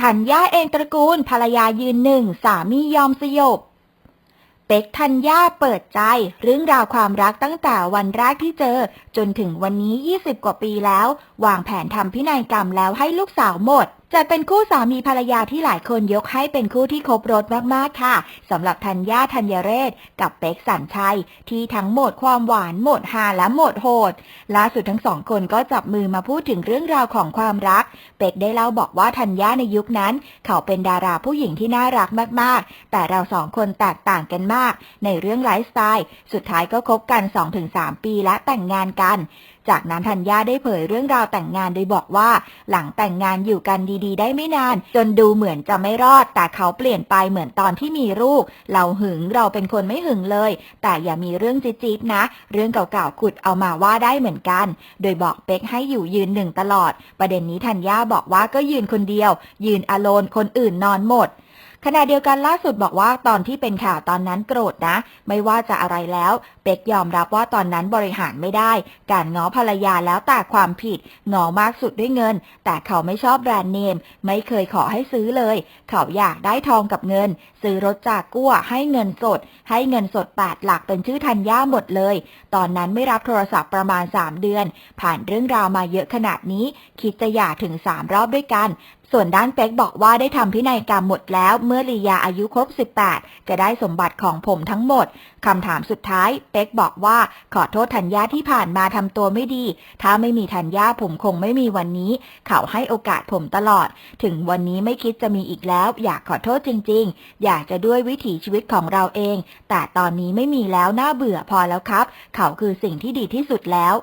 ธัญญาเองตระกูลภรรยายืนหนึ่ง สามียอมสยบ เป็กธัญญาเปิดใจ เรื่องราวความรักตั้งแต่วันแรกที่เจอ จนถึงวันนี้ 20 กว่าปีแล้ว วางแผนทำพินัยกรรมแล้วให้ลูกสาวหมดจัดเป็นคู่สามีภรรยาที่หลายคนยกให้เป็นคู่ที่ครบรถมากๆค่ะสำหรับธัญญาธัญเรศ กับเป็กสันชัย ที่ทั้งหมดความหวานหมดฮาและหมดโหดล่าสุดทั้งสองคนก็จับมือมาพูดถึงเรื่องราวของความรัก เป็กได้เล่าบอกว่าธัญญาในยุคนั้น เขาเป็นดาราผู้หญิงที่น่ารักมากๆ แต่เราสองคนแตกต่างกันมาก ในเรื่องไลฟ์สไตล์สุดท้ายก็คบกัน 2-3 ปีและแต่งงานกัน จากนั้นธัญญาได้เผยเรื่องราวแต่งงานโดยบอกว่า หลังแต่งงานอยู่กันดีๆ ได้ไม่นาน จนดูเหมือนจะไม่รอด แต่เขาเปลี่ยนไปเหมือนตอนที่มีลูก เราหึงเราเป็นคนไม่หึงเลย แต่อย่ามีเรื่องจี๊ดๆนะ เรื่องเก่าๆขุดเอามาว่าได้เหมือนกัน โดยบอกเป๊กให้อยู่ยืนหนึ่งตลอด ประเด็นนี้ธัญญาบอกว่าก็ยืนคนเดียว ยืนอโลนคนอื่นนอนหมด ขณะเดียวกันล่าสุดบอกว่าตอนที่เป็นข่าวตอนนั้นโกรธนะ ไม่ว่าจะอะไรแล้ว เป็กยอมรับว่าตอนนั้นบริหารไม่ได้ การง้อภรรยาแล้วแต่ความผิดง้อมากสุดด้วยเงิน แต่เขาไม่ชอบแบรนด์เนม ไม่เคยขอให้ซื้อเลย เขาอยากได้ทองกับเงิน ซื้อรถจากกั้วให้เงินสด ให้เงินสดแปดหลักเป็นชื่อธัญญาหมดเลย ตอนนั้นไม่รับโทรศัพท์ประมาณ 3 เดือน ผ่านเรื่องราวมาเยอะขนาดนี้ คิดจะหย่าถึง 3 รอบด้วยกัน ส่วนด้านเป็กบอกว่าได้ทำพินัยกรรมหมดแล้วเมื่อลียาอายุครบ 18 จะได้สมบัติของผมทั้งหมด คำถามสุดท้าย เป็กบอกว่าขอโทษธัญญาที่ผ่านมาทำตัวไม่ดี ถ้าไม่มีธัญญาผมคงไม่มีวันนี้ เขาให้โอกาสผมตลอด ถึงวันนี้ไม่คิดจะมีอีกแล้ว อยากขอโทษจริง ๆ อยากจะด้วยวิถีชีวิตของเราเอง แต่ตอนนี้ไม่มีแล้วน่าเบื่อพอแล้วครับ เขาคือสิ่งที่ดีที่สุดแล้ว